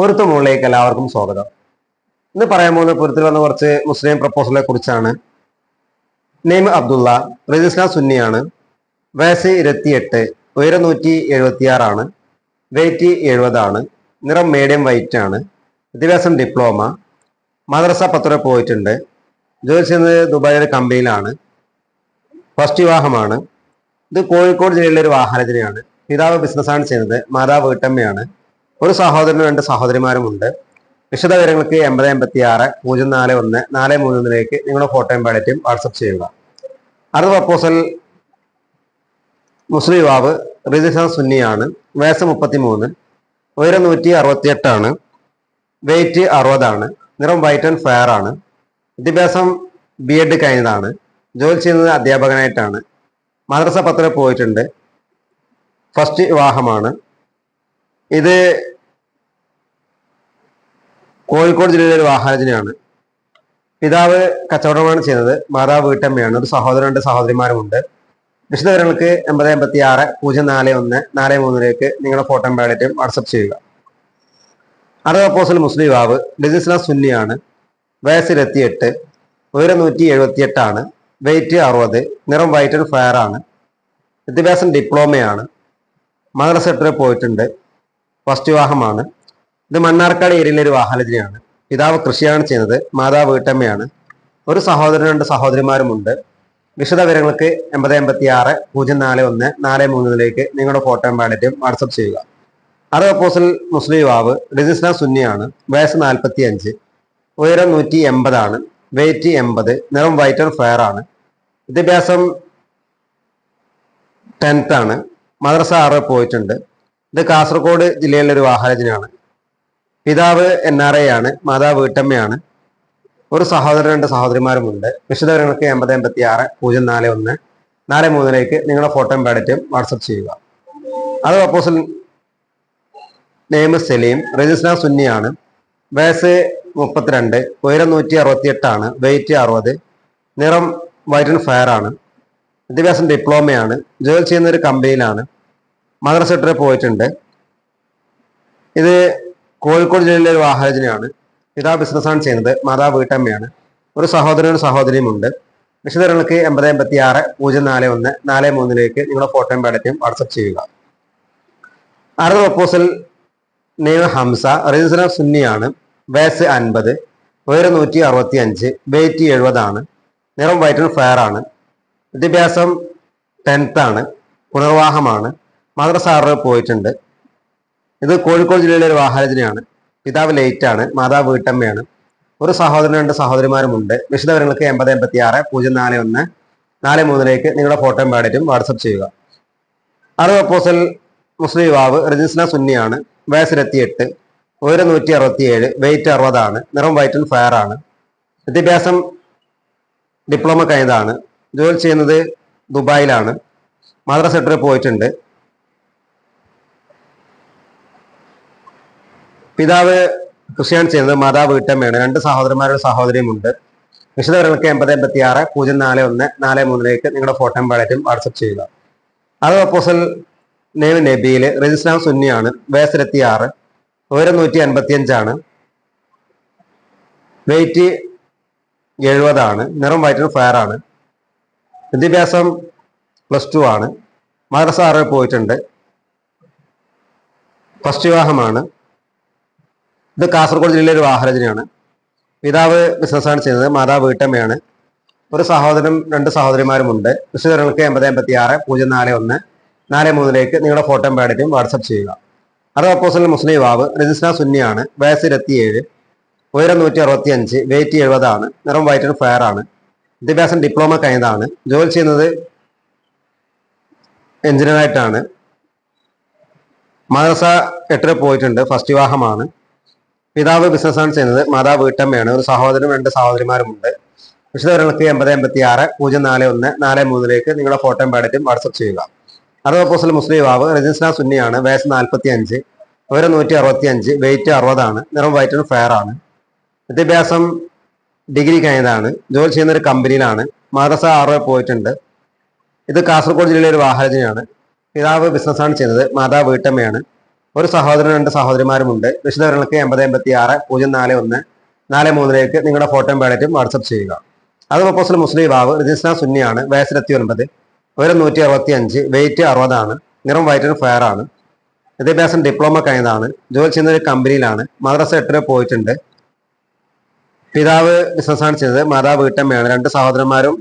പൊരുത്ത മുകളിലേക്ക് എല്ലാവർക്കും സ്വാഗതം. ഇന്ന് പറയാൻ പോകുന്ന പൊരുത്തിൽ വന്ന കുറച്ച് മുസ്ലിം പ്രപ്പോസലിനെ കുറിച്ചാണ്. നെയ്മ അബ്ദുള്ള റജിസ്ല സുന്നിയാണ് വയസ്സ് ഇരുപത്തിയെട്ട് ഉയരം നൂറ്റി എഴുപത്തിയാറാണ് വെയിറ്റ് എഴുപതാണ് നിറം മീഡിയം വൈറ്റ് ആണ് വിദ്യാഭ്യാസം ഡിപ്ലോമ മദ്രസ പത്ര പോയിട്ടുണ്ട് ജോലി ചെയ്യുന്നത് ദുബായിലെ കമ്പനിയിലാണ് ഫസ്റ്റ് വിവാഹമാണ്. ഇത് കോഴിക്കോട് ജില്ലയിലെ ഒരു വാഹനത്തിനെയാണ്. പിതാവ് ബിസിനസ്സാണ് ചെയ്യുന്നത് മാതാവ് വീട്ടമ്മയാണ്. ഒരു സഹോദരനും രണ്ട് സഹോദരിമാരുമുണ്ട് വിശദ വിവരങ്ങൾക്ക് എൺപത് എൺപത്തി ആറ് പൂജ്യം നാല് ഒന്ന് നാല് മൂന്നിലേക്ക് നിങ്ങളുടെ ഫോട്ടോയും ബാലറ്റും വാട്സപ്പ് ചെയ്യുക. അടുത്ത പ്രപ്പോസൽ മുസ്ലിം യുവാവ് റിജിസ സുന്നിയാണ്. വയസ്സ് മുപ്പത്തി മൂന്ന് ഉയരം നൂറ്റി അറുപത്തിയെട്ടാണ്. വെയിറ്റ് അറുപതാണ്. നിറം വൈറ്റ് ആൻഡ് ഫെയർ ആണ്. വിദ്യാഭ്യാസം ബി എഡ് കഴിഞ്ഞതാണ്. ജോലി ചെയ്യുന്നത് അധ്യാപകനായിട്ടാണ്. മദ്രസ പത്ര പോയിട്ടുണ്ട്. ഫസ്റ്റ് വിവാഹമാണ്. ഇത് കോഴിക്കോട് ജില്ലയിലെ ഒരു വാഹനജനയാണ് പിതാവ് കച്ചവടമാണ് ചെയ്യുന്നത് മാതാവ് വീട്ടമ്മയാണ് ഒരു സഹോദരൻ രണ്ട് സഹോദരിമാരുമുണ്ട്. വിശദവിവരങ്ങൾക്ക് എൺപത് എൺപത്തി ആറ് പൂജ്യം നാല് ഒന്ന് നാല് മൂന്നിലേക്ക് നിങ്ങളുടെ ഫോട്ടോ ബാലറ്റും വാട്സപ്പ് ചെയ്യുക. അടുത്ത അപ്പോസിൽ മുസ്ലിം യുവാവ് ഡിസിസ്ല സുന്നിയാണ് വയസ്സ് ഇരുപത്തിയെട്ട് ഉയരം നൂറ്റി എഴുപത്തിയെട്ടാണ് വെയിറ്റ് അറുപത് നിറം വൈറ്റ് ആൻഡ് ഫയർ ആണ് വിദ്യാഭ്യാസം ഡിപ്ലോമയാണ് മദ്രസ സെക്ടറിൽ പോയിട്ടുണ്ട്. ഫസ്റ്റ് വിവാഹമാണ്. ഇത് മണ്ണാർക്കാട് ഏരിയയിലെ ഒരു വാഹനത്തിനെയാണ്. പിതാവ് കൃഷിയാണ് ചെയ്യുന്നത് മാതാവ് വീട്ടമ്മയാണ്. ഒരു സഹോദരൻ രണ്ട് സഹോദരിമാരുമുണ്ട്. വിശദ വിവരങ്ങൾക്ക് എൺപത് എൺപത്തി ആറ് പൂജ്യം നാല് ഒന്ന് നാല് മൂന്നിലേക്ക് നിങ്ങളുടെ ഫോട്ടോയും ബാലറ്റും വാട്സപ്പ് ചെയ്യുക. അറബ് അപ്പോസിൽ മുസ്ലിം യുവാവ് രജിസ്ന സുന്നിയാണ്. വയസ്സ് നാൽപ്പത്തി അഞ്ച് ഉയരം നൂറ്റി എൺപതാണ് വെയിറ്റ് എൺപത് നിറം വൈറ്റ് ആൻഡ് ഫെയർ ആണ്. വിദ്യാഭ്യാസം ടെൻത്താണ് മദ്രസ ആറ് പോയിട്ടുണ്ട് ഇത് കാസർഗോഡ് ജില്ലയിലെ ഒരു വാഹനജനാണ് പിതാവ് എൻ ആർ ഐ ആണ് മാതാവ് വീട്ടമ്മയാണ്. ഒരു സഹോദരൻ രണ്ട് സഹോദരിമാരുമുണ്ട്. വിശദവിവരങ്ങൾക്ക് എൺപത് എൺപത്തി ആറ് പൂജ്യം നാല് ഒന്ന്. നാല് മൂന്നിലേക്ക് നിങ്ങളുടെ ഫോട്ടോയും ബാലറ്റും വാട്സപ്പ് ചെയ്യുക. അത് അപ്പോസൽ നെയ്മ് സലീം രജിസ്ന സുന്നിയാണ്. വയസ്സ് മുപ്പത്തിരണ്ട് ഉയരം നൂറ്റി അറുപത്തിയെട്ടാണ് വെയിറ്റ് അറുപത് നിറം വൈറ്റ് ആൻഡ് ഫയർ ആണ്. വിദ്യാഭ്യാസം ഡിപ്ലോമയാണ്. ജോലി ചെയ്യുന്ന ഒരു കമ്പനിയിലാണ്. മദ്രസ സെക്ടറിൽ പോയിട്ടുണ്ട്. ഇത് കോഴിക്കോട് ജില്ലയിലെ ഒരു വാഹനജനയാണ് ബിസിനസ് ബിസിനസ്സാണ് ചെയ്യുന്നത്. മാതാ വീട്ടമ്മയാണ്. ഒരു സഹോദരനും സഹോദരിയും ഉണ്ട്. വിശദങ്ങൾക്ക് എൺപത് എൺപത്തി ആറ് പൂജ്യം നാല് ഒന്ന് നാല് മൂന്നിലേക്ക് നിങ്ങളുടെ ഫോട്ടോയും പാടത്തെയും വാട്സപ്പ് ചെയ്യുക. അടുത്ത പ്രപ്പോസൽ നെയ്മ ഹംസ റിജിസന സുന്നിയാണ്. വയസ്സ് അൻപത് ഉയരം നൂറ്റി അറുപത്തി അഞ്ച് വെയിറ്റ് എഴുപതാണ്. നിറം വൈറ്റ് ആൻഡ് ഫയർ ആണ്. വിദ്യാഭ്യാസം ടെൻത്താണ് പുനർവാഹമാണ് മദ്രസ ആറിൽ പോയിട്ടുണ്ട്. ഇത് കോഴിക്കോട് ജില്ലയിലെ ഒരു വാഹനജനയാണ് പിതാവ് ലേറ്റ് ആണ് മാതാവ് വീട്ടമ്മയാണ്. ഒരു സഹോദരൻ രണ്ട് സഹോദരിമാരുമുണ്ട് വിശദവിവരങ്ങൾക്ക് എൺപത് എൺപത്തി ആറ് പൂജ്യം നാല് ഒന്ന് നാല് മൂന്നിലേക്ക് നിങ്ങളുടെ ഫോട്ടോയും ബാലറ്റും വാട്സപ്പ് ചെയ്യുക. അറിവ് പോസൽ മുസ്ലിം യുവാവ് രജിസ്ന സുന്നിയാണ്. വയസ്സിലെത്തിയെട്ട് ഉയരം നൂറ്റി അറുപത്തിയേഴ് വെയിറ്റ് അറുപതാണ് നിറം വൈറ്റ് ആൻഡ് ഫയർ ആണ്. വിദ്യാഭ്യാസം ഡിപ്ലോമ കഴിഞ്ഞതാണ്. ജോലി ചെയ്യുന്നത് ദുബായിലാണ്. മദ്രസെട്ടറിൽ പോയിട്ടുണ്ട്. പിതാവ് ക്രിസ്ത്യാൻ ചെയ്യുന്നത് മാതാവ് വീട്ടമ്മയാണ്. രണ്ട് സഹോദരന്മാരുടെ സഹോദരിയുമുണ്ട്. വിശദവിവരങ്ങൾക്ക് എൺപത് എൺപത്തി ആറ് പൂജ്യം നാല് ഒന്ന് നാല് മൂന്നിലേക്ക് നിങ്ങളുടെ ഫോട്ടോയും വാലറ്റും വാട്സപ്പ് ചെയ്യുക. അത് അപ്പോസൽ നെയ്മ് നബിയിൽ രജിസ്ലാം സുന്നിയാണ്. വയസ്സിലെത്തി ആറ് ഉയരം നൂറ്റി അൻപത്തി അഞ്ചാണ് വെയിറ്റ് എഴുപതാണ്. നിറം വൈറ്റ് ഫയറാണ്. വിദ്യാഭ്യാസം പ്ലസ് ടു ആണ്. മദ്രസ ആറ് പോയിട്ടുണ്ട്. ഫസ്റ്റ് വിവാഹമാണ്. ഇത് കാസർഗോഡ് ജില്ലയിലെ ഒരു വാഹനജനയാണ് പിതാവ് ബിസിനസ്സാണ് ചെയ്യുന്നത് മാതാവ് വീട്ടമ്മയാണ്. ഒരു സഹോദരനും രണ്ട് സഹോദരിമാരുമുണ്ട്. വിശദങ്ങൾക്ക് എൺപത് എൺപത്തി ആറ് പൂജ്യം നാല് ഒന്ന് നാല് മൂന്നിലേക്ക് നിങ്ങളുടെ ഫോട്ടോ ബാലറ്റും വാട്സപ്പ് ചെയ്യുക. അത് അപ്പോസൽ മുസ്ലിം യുവാവ് രജിസ്ന സുന്നിയാണ് വയസ്സ് ഇരുപത്തിയേഴ് ഉയരം നൂറ്റി അറുപത്തി അഞ്ച് വെയിറ്റ് എഴുപതാണ് നിറം വൈറ്റ് ആൻഡ് ഫയർ ആണ് വിദ്യാഭ്യാസം ഡിപ്ലോമ കഴിഞ്ഞതാണ് ജോലി ചെയ്യുന്നത് എഞ്ചിനീയറായിട്ടാണ്. മദ്രസ എട്ടിൽ പോയിട്ടുണ്ട് ഫസ്റ്റ് വിവാഹമാണ്. പിതാവ് ബിസിനസ്സാണ് ചെയ്യുന്നത്. മാതാവ് വീട്ടമ്മയാണ്. ഒരു സഹോദരനും രണ്ട് സഹോദരിമാരുമുണ്ട്. വിശദവിവരങ്ങൾക്ക് എൺപത് എൺപത്തി ആറ് പൂജ്യം നാല് ഒന്ന് നാല് മൂന്നിലേക്ക് നിങ്ങളുടെ ഫോട്ടോയും പാടിറ്റും വാട്സപ്പ് ചെയ്യുക. അറുപത് പോസ്റ്റൽ മുസ്ലിം യുവാവ് രജിസ്ന സുന്നിയാണ് വയസ്സ് നാൽപ്പത്തി അഞ്ച് ഉയരം നൂറ്റി അറുപത്തി അഞ്ച് വെയിറ്റ് അറുപതാണ് നിറം വൈറ്റ് ആൻഡ് ഫെയർ ആണ്. വിദ്യാഭ്യാസം ഡിഗ്രി കഴിഞ്ഞതാണ്. ജോലി ചെയ്യുന്ന ഒരു കമ്പനിയിലാണ്. മാതസ ആറ് പോയിട്ടുണ്ട്. ഇത് കാസർഗോഡ് ജില്ലയിലെ ഒരു വാഹനജനയാണ്. പിതാവ് ബിസിനസ്സാണ് ചെയ്യുന്നത്. മാതാവ് വീട്ടമ്മയാണ്. ഒരു സഹോദരൻ രണ്ട് സഹോദരിമാരുമുണ്ട്. വിശദവിവരങ്ങൾക്ക് എൺപത് എൺപത്തി ആറ് പൂജ്യം നാല് ഒന്ന് നാല് മൂന്നിലേക്ക് നിങ്ങളുടെ ഫോട്ടോയും ബാലറ്റും വാട്സപ്പ് ചെയ്യുക. അത് പ്രപ്പോസൽ മുസ്ലിം ബാബ് രജിസ്ന സുന്നിയാണ് വയസ്സിലെത്തി ഒൻപത് ഉയരം നൂറ്റി അറുപത്തി അഞ്ച് വെയിറ്റ് അറുപതാണ് നിറം വൈറ്റിന് ഫയർ ആണ് വിദ്യാഭ്യാസം ഡിപ്ലോമ കഴിഞ്ഞതാണ് ജോലി ചെയ്യുന്ന ഒരു കമ്പനിയിലാണ് മദ്രസ എട്ടിന് പോയിട്ടുണ്ട്. പിതാവ് ബിസിനസ്സാണ് ചെയ്തത് മാതാവ് വീട്ടമ്മയാണ് രണ്ട് സഹോദരന്മാരും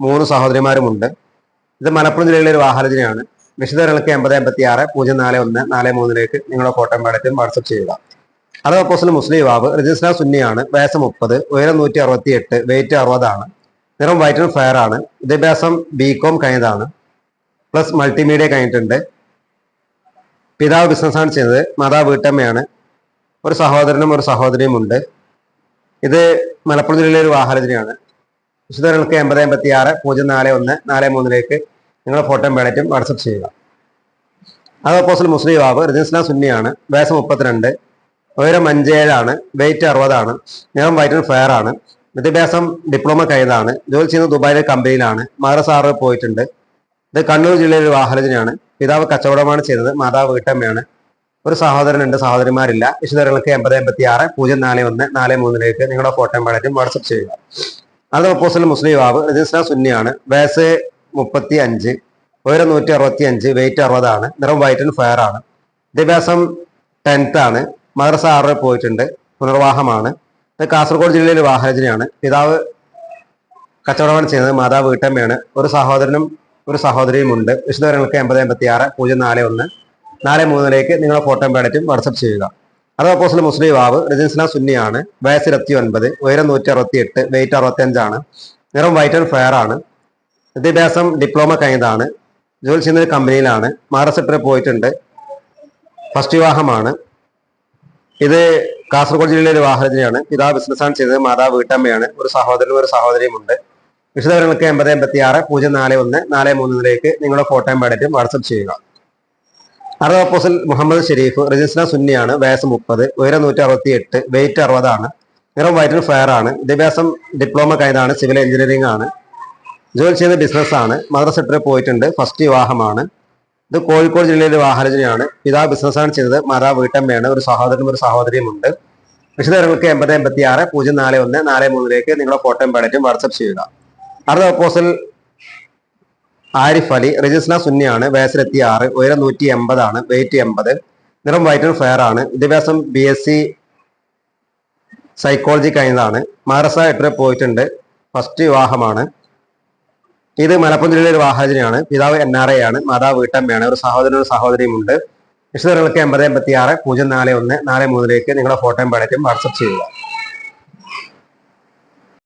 മൂന്ന് സഹോദരിമാരുമുണ്ട്. ഇത് മലപ്പുറം ജില്ലയിലെ ഒരു വാഹനത്തിനാണ് വിശദങ്ങൾക്ക് എൺപത് എൺപത്തി ആറ് പൂജ്യം നാല് ഒന്ന് നാല് മൂന്നിലേക്ക് നിങ്ങളുടെ കോട്ടയം പാടറ്റും വാട്സപ്പ് ചെയ്യുക. അത് അപ്പോസിൽ മുസ്ലിം യുവാവ് രജിസ്റ്റർ സുന്നിയാണ് വയസ്സ് മുപ്പത് ഉയരം നൂറ്റി അറുപത്തി എട്ട് വെയിറ്റ് അറുപതാണ് നിറം വൈറ്റ് ആൻഡ് ഫയർ ആണ് വിദ്യാഭ്യാസം ബി കോം കഴിഞ്ഞതാണ് പ്ലസ് മൾട്ടിമീഡിയ കഴിഞ്ഞിട്ടുണ്ട്. പിതാവ് ബിസിനസ്സാണ് ചെയ്യുന്നത് മാതാവ് വീട്ടമ്മയാണ് ഒരു സഹോദരനും ഒരു സഹോദരിയും ഉണ്ട്. ഇത് മലപ്പുറം ജില്ലയിലെ ഒരു വാഹനത്തിനാണ് വിശദങ്ങൾക്ക് എൺപത് എൺപത്തി ആറ് പൂജ്യം നാല് ഒന്ന് നാല് മൂന്നിലേക്ക് നിങ്ങളുടെ ഫോട്ടോയും ബാലറ്റും വാട്സപ്പ് ചെയ്യുക. അത് അപ്പോസിൽ മുസ്ലിം ബാബ് റിജിസ്ലാം സുന്നിയാണ് വയസ്സ് മുപ്പത്തിരണ്ട് ഉയരം അഞ്ചേഴാണ് വെയിറ്റ് അറുപതാണ് നിറം വൈറ്റ് ഫെയർ ആണ് വിദ്യാഭ്യാസം ഡിപ്ലോമ കഴിഞ്ഞതാണ് ജോലി ചെയ്യുന്നത് ദുബായിലെ കമ്പനിയിലാണ് മദ്രസാറ് പോയിട്ടുണ്ട്. ഇത് കണ്ണൂർ ജില്ലയിലെ ഒരു വാഹനത്തിനാണ് പിതാവ് കച്ചവടമാണ് ചെയ്തത് മാതാവ് വീട്ടമ്മയാണ്. ഒരു സഹോദരനുണ്ട് സഹോദരിമാരില്ല. വിശദങ്ങൾക്ക് എൺപത് എൺപത്തി ആറ് പൂജ്യം നാല് ഒന്ന് നാല് മൂന്നിലേക്ക് നിങ്ങളുടെ ഫോട്ടോയും ബാലറ്റും വാട്സപ്പ് ചെയ്യുക. അത് പ്രപ്പോസൽ മുസ്ലിം ബാബ് റിജിസ്ലാം സുന്നിയാണ്. വയസ്സ് മുപ്പത്തി അഞ്ച് ഉയരം നൂറ്റി അറുപത്തി അഞ്ച് വെയിറ്റ് അറുപതാണ് നിറം വൈറ്റ് ആൻഡ് ഫയർ ആണ്. വിദ്യാഭ്യാസം ടെൻത്ത് ആണ്. മദ്രസ ആറിൽ പോയിട്ടുണ്ട് പുനർവാഹമാണ്. ഇത് കാസർഗോഡ് ജില്ലയിലെ വാഹനജനാണ് പിതാവ് കച്ചവടമാണ് ചെയ്യുന്നത് മാതാവ് വീട്ടമ്മയാണ്. ഒരു സഹോദരനും ഒരു സഹോദരിയും ഉണ്ട്. വിശദവിവരങ്ങൾക്ക് എൺപത് എൺപത്തി ആറ് പൂജ്യം നാല് ഒന്ന് നാല് മൂന്നിലേക്ക് നിങ്ങളുടെ ഫോട്ടോ പേടറ്റും വാട്സപ്പ് ചെയ്യുക. അത് അപ്പോസിൽ മുസ്ലിം വാവ് രജിസ്ലാം സുന്നിയാണ് വയസ്സ് ഇരുപത്തി ഒൻപത് ഉയരം നൂറ്റി അറുപത്തി എട്ട് വെയിറ്റ് അറുപത്തി അഞ്ചാണ് നിറം വൈറ്റ് ആൻഡ് ഫെയർ ആണ്. വിദ്യാഭ്യാസം ഡിപ്ലോമ കഴിഞ്ഞതാണ്. ജോലി ചെയ്യുന്ന കമ്പനിയിലാണ് മഹാരാഷ്ട്രയിൽ പോയിട്ടുണ്ട്. ഫസ്റ്റ് വിവാഹമാണ്. ഇത് കാസർഗോഡ് ജില്ലയിലെ ഒരു വാഹനത്തിനാണ് പിതാവ് ബിസിനസ്സാണ് ചെയ്തത്. മാതാവ് വീട്ടമ്മയാണ്. ഒരു സഹോദരനും ഒരു സഹോദരിയും ഉണ്ട് വിശദവിവരങ്ങൾക്ക് എൺപത് എൺപത്തി ആറ് പൂജ്യം നാല് ഒന്ന് നാല് മൂന്നിലേക്ക് നിങ്ങളുടെ ഫോട്ടോയും ബാലറ്റും വാട്സപ്പ് ചെയ്യുക. അറുപത് അപ്പോസിൽ മുഹമ്മദ് ഷെരീഫ് രജിസ്ട്രാർ സുന്നിയാണ്. വയസ്സ് മുപ്പത് ഉയരം നൂറ്റി അറുപത്തി എട്ട് വെയിറ്റ് അറുപതാണ്. നിറം വയറ്റിന് ഫയർ ആണ്. വിദ്യാഭ്യാസം ഡിപ്ലോമ കഴിഞ്ഞതാണ്. സിവിൽ എഞ്ചിനീയറിംഗ് ആണ്. ജോലി ചെയ്യുന്ന ബിസിനസ്സാണ് മദർ സെക്ടറിൽ പോയിട്ടുണ്ട്. ഫസ്റ്റ് വിവാഹമാണ്. ഇത് കോഴിക്കോട് ജില്ലയിലെ വാഹനജനയാണ് പിതാവ് ബിസിനസ്സാണ് ചെയ്തത്. മാതാവ് വീട്ടമ്മയാണ്. ഒരു സഹോദരനും ഒരു സഹോദരിയും ഉണ്ട് വിശദവിവരങ്ങൾക്ക് എൺപത് എൺപത്തി ആറ് പൂജ്യം നാല് ഒന്ന് നാല് മൂന്നിലേക്ക് നിങ്ങളുടെ ഫോട്ടോയും ബാലറ്റും വാട്സപ്പ് ചെയ്യുക. അടുത്ത അപ്പോസിൽ ആരിഫ് അലി രജിസ്ന സുന്നിയാണ്. വയസ്സിലെത്തി ആറ് ഉയരം നൂറ്റി എൺപതാണ് വെയിറ്റ് എൺപത് നിറം വൈറ്റ് ആൻഡ് ഫെയർ ആണ്. വിദ്യാഭ്യാസം ബി എസ് സി സൈക്കോളജി കഴിഞ്ഞതാണ്. മദ്രസ എട്ടര പോയിട്ടുണ്ട്. ഫസ്റ്റ് വിവാഹമാണ്. ഇത് മലപ്പുറം ജില്ലയിലെ ഒരു വാഹനജനാണ് പിതാവ് എൻ ആർ എ ആണ് മാതാവ് വീട്ടമ്മയാണ്. ഒരു സഹോദരനും സഹോദരിയും ഉണ്ട് വിശദങ്ങൾക്ക് എൺപത് എൺപത്തി ആറ് പൂജ്യം നാല് ഒന്ന് നാല് മൂന്നിലേക്ക് നിങ്ങളുടെ ഫോട്ടോയും പാടറ്റും വാട്സപ്പ് ചെയ്യുക.